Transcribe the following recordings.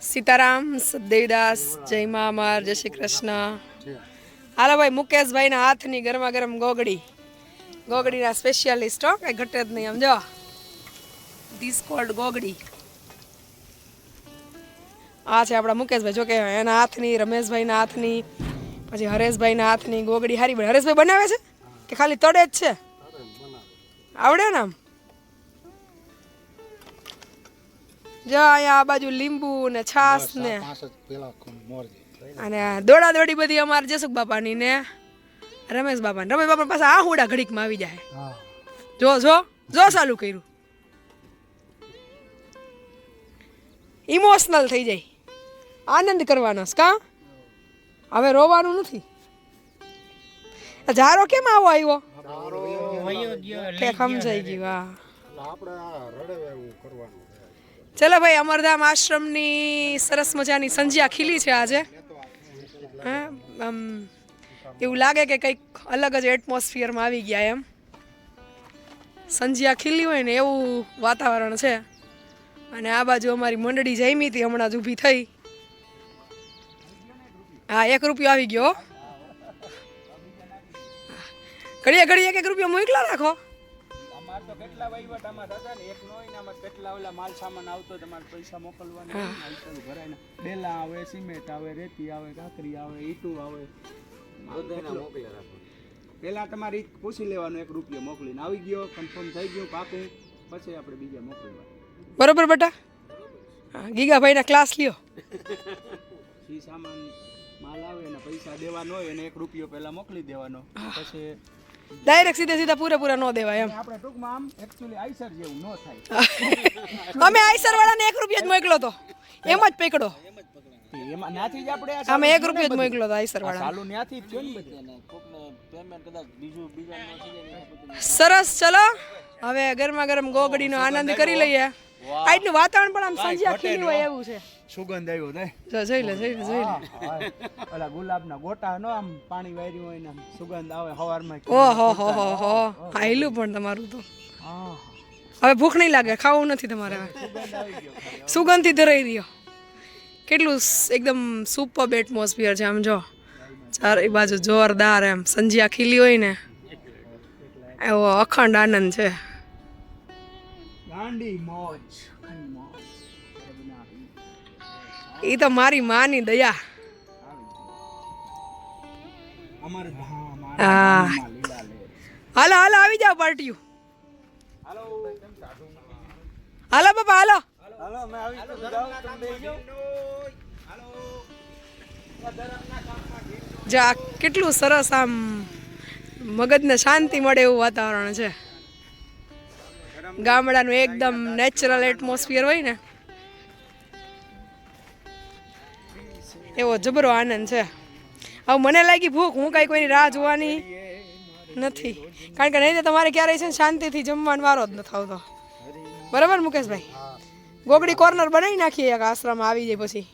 સીતારામ, સદેવદાસ, જય મા અમર જય શ્રી કૃષ્ણ. હાલો ભાઈ, મુકેશભાઈના હાથની ગરમા ગરમ ગોગડી. ગોગડીના સ્પેશિયાલિસ્ટ હો, કઈ ઘટે જ નહીં, સમજો. ધીસ કોલ્ડ ગોગડી. આ છે આપણા મુકેશભાઈ જોકે એના હાથની, રમેશભાઈના હાથની, પછી હરેશભાઈના હાથની ગોગડી હારી હરેશભાઈ બનાવે છે? કે ખાલી તળે જ છે? આવડે ને આમ? જો અહીંયા આ બાજુ લીંબુ ને છાસ ને અને દોડા દોડી બધી અમારે જસુક બાપાની ને રમેશ બાપાની. રમેશ બાપા પાસે આ હુડા ઘડીકમાં આવી જાય. જો જો જો ચાલુ કર્યું. ઇમોશનલ થઈ જાય. આનંદ કરવાનો છે કા? હવે રોવાનું નથી. ઝારો કેમ આવો આવ્યો? સમજાઈ ગયું હા. આપણે આ રડે એવું કરવાનું ચલો ભાઈ, અમરધામ આશ્રમની સરસ મજાની સંજ્યા ખીલી છે આજે. હા? એવું લાગે કે કંઈક અલગ જ એટમોસ્ફિયરમાં આવી ગયા એમ. સંજ્યા ખીલી હોય ને એવું વાતાવરણ છે. અને આ બાજુ અમારી મંડળી જમી હતી, હમણાં જ ઊભી થઈ. હા, એક રૂપિયો આવી ગયો. ઘડીએ ઘડીએ એક એક રૂપિયો મોકલા રાખો. અમાર તો કેટલા વહીવટ આમાં થતા ને? એક નો કેટલા ઓલા માલ સામાન આવતો તમારે પૈસા મોકલવાના હોય ને, બેલા આવે સિમેન્ટ આવે રેતી આવે કાકરી આવે ઈટું આવે. પેલા તમારે પૂછી લેવાનું એક રૂપિયો મોકલીને. આવી ગયો કન્ફર્મ થઈ ગયું પાકું. પછી આપણે બીજા મોકલવા બરોબર બેટા? હા ગીગાભાઈના ક્લાસ લ્યો. જે સામાન માલ આવે ને પૈસા દેવાનો હોય એને એક રૂપિયો પેલા મોકલી દેવાનો. પછી ડાયરેક્ટ સીધે સીધા પૂરેપૂરા ન દેવાય એમ. આપણે ટૂંકમાં આમ એકચ્યુઅલી આઈસર જેવું ન થાય. અમે આઈસર વાળાને એક રૂપિયો જ મોકલો તો. એમ જ પકડો. એમાં ત્યાંથી જ આપણે અમે એક રૂપિયો જ મોકલો તો આઈસર વાળા ચાલુ ત્યાંથી જ થયું ને બધું. સરસ ચલો. હવે ગરમા ગરમ ગોગડીનો આનંદ કરી લઈએ. આજનું વાતાવરણ પણ આમ સંજ્યા ખીલી હોય એવું છે. સુગંધ આવ્યો ને જો જોઈ લે જોઈ લે જોઈ લે. ઓલા ગુલાબના ગોટા નો આમ પાણી વાર્યું હોય ને સુગંધ આવે હવારમાં ઓહો હો હો હો. હાઈલું પણ તમારું તો. હવે ભૂખ નહીં લાગે ખાવું નથી તમારે હવે. સુગંધથી ધરાઈ રહ્યો. કેટલું એકદમ સુપર એટમોસ્ફિયર છે આમ જો. ચારે બાજુ જોરદાર એમ. સંજ્યા ખીલી હોય ને એવો અખંડ આનંદ છે. ગાંડી મોજ. એ તો મારી માની દયા. હા. હાલો હાલો આવી જાઓ પાર્ટીયું હાલો. બાપા હાલો. જા કેટલું સરસ આમ મગજને શાંતિ મળે એવું વાતાવરણ છે. ગામડાનું એકદમ નેચરલ એટમોસ્ફિયર હોય ને. એવો જબરો આનંદ છે. હવે મને લાગી ભૂખ હું કાંઈ કોઈની રાહ જોવાની નથી. કારણ કે નહીં તો તમારે ક્યારેય છે ને શાંતિથી જમવાનો વારો જ નથી આવતો. બરાબર મુકેશભાઈ? ગોગડી કોર્નર બનાવી નાખીએ એક આશ્રમ આવી જાય પછી.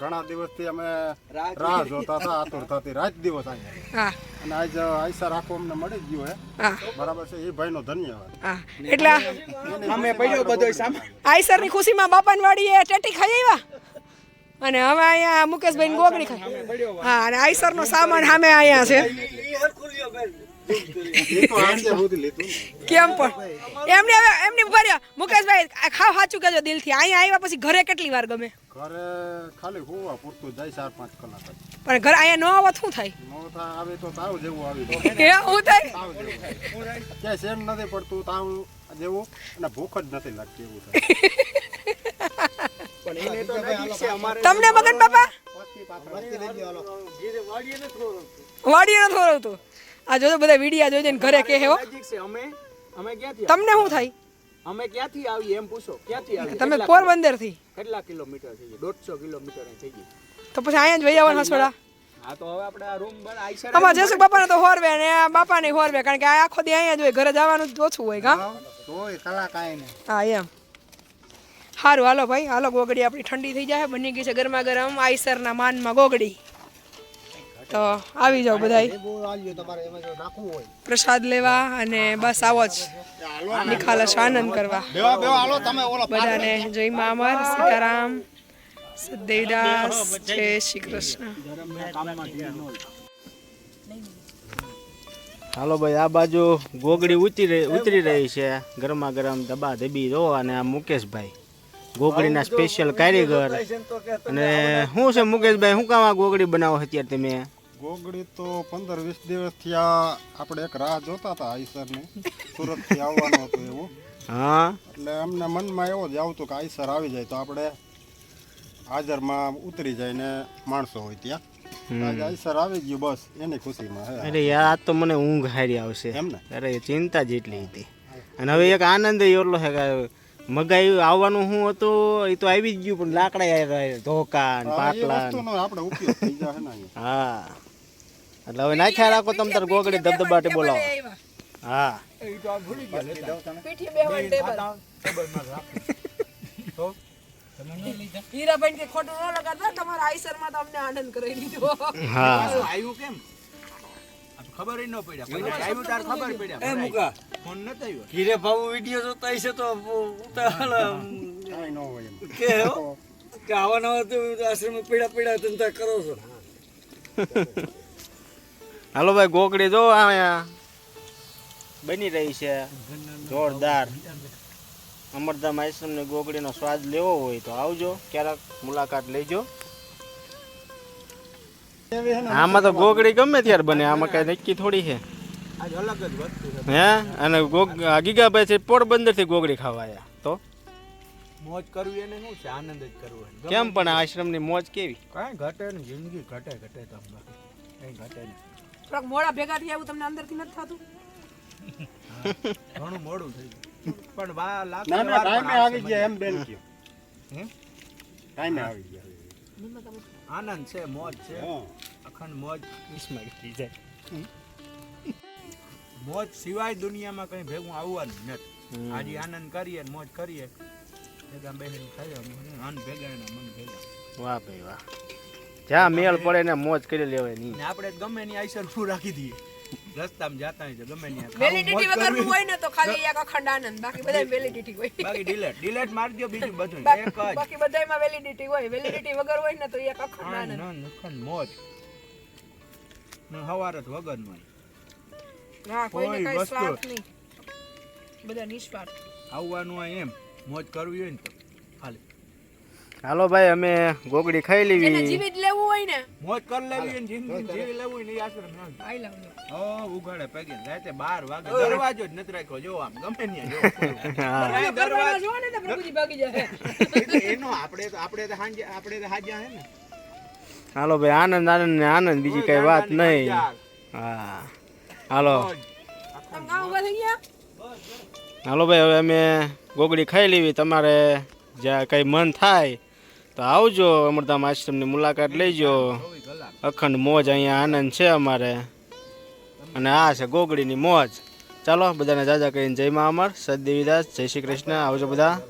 ઘણા દિવસથી અમે રાહ જોતા હતા આતુર રાત દિવસ અહીંયા. અને આજ આયસા આખું અમને મળી ગયું હે. હા. બરાબર છે એ ભાઈનો ધન્યવાદ. હા. એટલે? અમે પડ્યો બધો સામાન આઈસરની ખુશીમાં બાપાની વાડીએ ટેટી ખાઈ આવ્યા? અને હવે અહીંયા મુકેશભાઈ ગોગડી ખાઈ. હા અને આઈસરનો સામાન સામે અહીંયા છે એ તો આજે સુધી લીધું ને. કેમ પણ? એમની હવે એમની ઊભા રહ્યો મુકેશભાઈ ખાવ સાચું કહેજો દિલથી. અહીંયા આવ્યા પછી ઘરે કેટલી વાર ગમે? ઘરે ખાલી હોવા પૂરતું જાય ચાર પાંચ કલાક પણ ઘરે અહીંયા ન આવત શું થાય? નો થા આવે તો તાવ જેવું આવી જાય. હું થાય? તાવ જેવું ક્યાંય સેન નથી પડતું તાવ જેવું અને ભૂખ જ નથી લાગતી એવું થાય. પણ એને તો નજીક છે અમારે તમને મગન બાપા? વાડીએ નથી આ જોજો બધા વિડિયા જોઈને ઘરે કે હેવો અમે અમે ક્યાંથી તમને શું થાય? અમે ક્યાંથી આવીએ એમ પૂછો. ક્યાંથી આવી તમે પોરબંદરથી? કેટલા કિલોમીટર થઈ જાય દોઢસો કિલોમીટર થઈ ગઈ તો પછી અહીંયા જ વહી આવવાના છોડા હા તો હવે આપણે આ રૂમ બન આઈસર આમાં જસુક બાપાને તો હોરવે ને આ બાપાને હોરવે કારણ કે આ આખો દી અહીંયા જ હોય ઘરે જવાનું જ ઓછું હોય કા? તોય કલાક આવીને. હા એમ. સારું હાલો ભાઈ હાલો ગોગડી આપણી ઠંડી થઈ જાય બની ગઈ છે ગરમા ગરમ આઈસરના માનમાં ગોગડી. તો આવી જાઓ બધા પ્રસાદ લેવા અને બસ આવો જ. નિખાલસ આનંદ કરવા. બધાને જય મા અમર. સીતારામ સદેવદાસ જય શ્રી કૃષ્ણ. હાલો ભાઈ આ બાજુ ગોગડી ઉતરી રહી ઉતરી રહી છે. ગરમા ગરમ દબા દબી દો અને આ મુકેશભાઈ. ગોગડીના સ્પેશિયલ કારીગર. અને શું છે મુકેશભાઈ શું કામ આ ગોગડી બનાવો અત્યારે તમે? ગોગડી તો પંદર વીસ દિવસથી આ આપણે એક રાહ જોતા હતા સુરતથી આવવાનું હતું એવું. હા. એટલે અમને મનમાં એવો જ આવતું કે આઈસર આવી જાય તો આપણે હાજરમાં ઉતરી જાય ને માણસો હોય ત્યાં. આજે આઈસર આવી ગયું બસ એની ખુશીમાં અરે યાર આજ તો મને ઊંઘ હારી આવશે. એમ ને? અરે ચિંતા જેટલી હતી. અને હવે એક આનંદ એટલો છે કે મગાઈ આવવાનું હું હતું એ તો આવી જ ગયું પણ લાકડા ધોકા ને પાટલા આપણે ઉપયોગ થઈ જાય હા. એટલે હવે નાખ્યા રાખો તમ તાર ગોગડી ધબધબાટી બોલાવો. હા. હીરાભાઈ કે ખોટું ન લગાડતા તમારા આઈસરમાં તો અમને આનંદ કરાવી દીધો. હા. આવ્યું કેમ? ખબર ન પડ્યા. પછી આવ્યું તાર ખબર પડ્યા. ફોન નતો આવ્યો ઘીરે ભાવું વીડિયો જોતા હશે તો ઉતાવળ ન હોય કે કે આવા નવા તો આશ્રમ પીડા પીડા ધંધા કરો છો. હાલો ભાઈ ગોગડી જો અહીંયા. બની રહી છે. જોરદાર. અમરધામ આશ્રમની ગોગડીનો સ્વાદ લેવો હોય તો આવજો ક્યારેક મુલાકાત લેજો. આમાં તો ગોગડી ગમે ત્યારે બને આમાં કઈ નક્કી થોડી છે. આજ અલગ જ વસ્તુ છે. હે? અને ગોગ ગીગાભાઈ છે પોરબંદરથી ગોગડી ખાવાયા તો? મોજ કરવી એને શું છે? આનંદ જ કરવો કેમ પણ આ આશ્રમની મોજ કેવી? કાંઈ ઘટે ને જિંદગી ઘટે ઘટે તો કંઈ ઘટે નહીં. થોડાક મોડા ભેગા થયા એવું તમને અંદરથી નથી થતું? ઘણું મોડું થઈ ગયું. પણ બા લાખ ના ના ટાઈમે આવી ગયા એમ બેન કે? ટાઈમે આવી ગયા. આનંદ છે મોજ છે. અખંડ મોજ. ઇસ્માઈલ થઈ જાય. મોજ સિવાય દુનિયામાં કંઈ ભેગું આવવાનું નથી. આજે આનંદ કરીએ મોજ કરીએ. ભેગા બહેન થાય અન ભેગા મન ભેગા. વાહ ભાઈ વાહ. જ્યાં મેળ પડે ને મોજ કરી લેવાય નહીં. આપણે ગમે ની આઈસર શું રાખી દઈએ. રસ્તામાં જાતા હોય ગમે ની વેલિડિટી વગરનું હોય ને તો ખાલી એક અખંડ આનંદ બાકી બધા વેલિડિટી હોય. બાકી ડિલેટ ડિલેટ મારજો બીજું બધું. એક જ. બાકી બધામાં વેલિડિટી હોય. વેલિડિટી વગર હોય ને તો એક અખંડ આનંદ અખંડ મોજ. ને હવાર જ વગર નો હા કોઈને કોઈ કઈ સ્વાર્થ નહીં. બધા નિસ્વાર્થ. આવવાનું હોય એમ. મોજ કરવી હોય ને તો. ખાલી હાલો ભાઈ અમે ગોગડી ખાઈ લેવી. જીવિત લેવું હોય ને. મોજ કર લેવી ને જિંદગી જીવી લેવું હોય ને આશ્રમ ના આઈ લવ ઓ ઉઘાડે પગે રાતે બાર વાગે દરવાજો જ નત રાખ્યો. જો આમ ગમે ને જો. હા. દરવાજો જો ને તો પ્રભુજી ભાગી જાય. એનો આપણે તો આપણે તો હાંજે આપણે તો હાજા હે ને. હાલો ભાઈ આનંદ આનંદ ને આનંદ બીજી કઈ વાત નહીં. હા. હાલો. હાલો ભાઈ હવે અમે ગોગડી ખાઈ લેવી. તમારે જ્યાં કંઈ મન થાય તો આવજો, અમરધામ આશ્રમની મુલાકાત ચોવીસ અખંડ મોજ અહીંયા આનંદ છે અમારે. અને આ છે ગોગડીની મોજ. ચાલો, બધાને જાજા કહીને જય મા અમર. સદદેવીદાસ જય શ્રી કૃષ્ણ. આવજો બધા.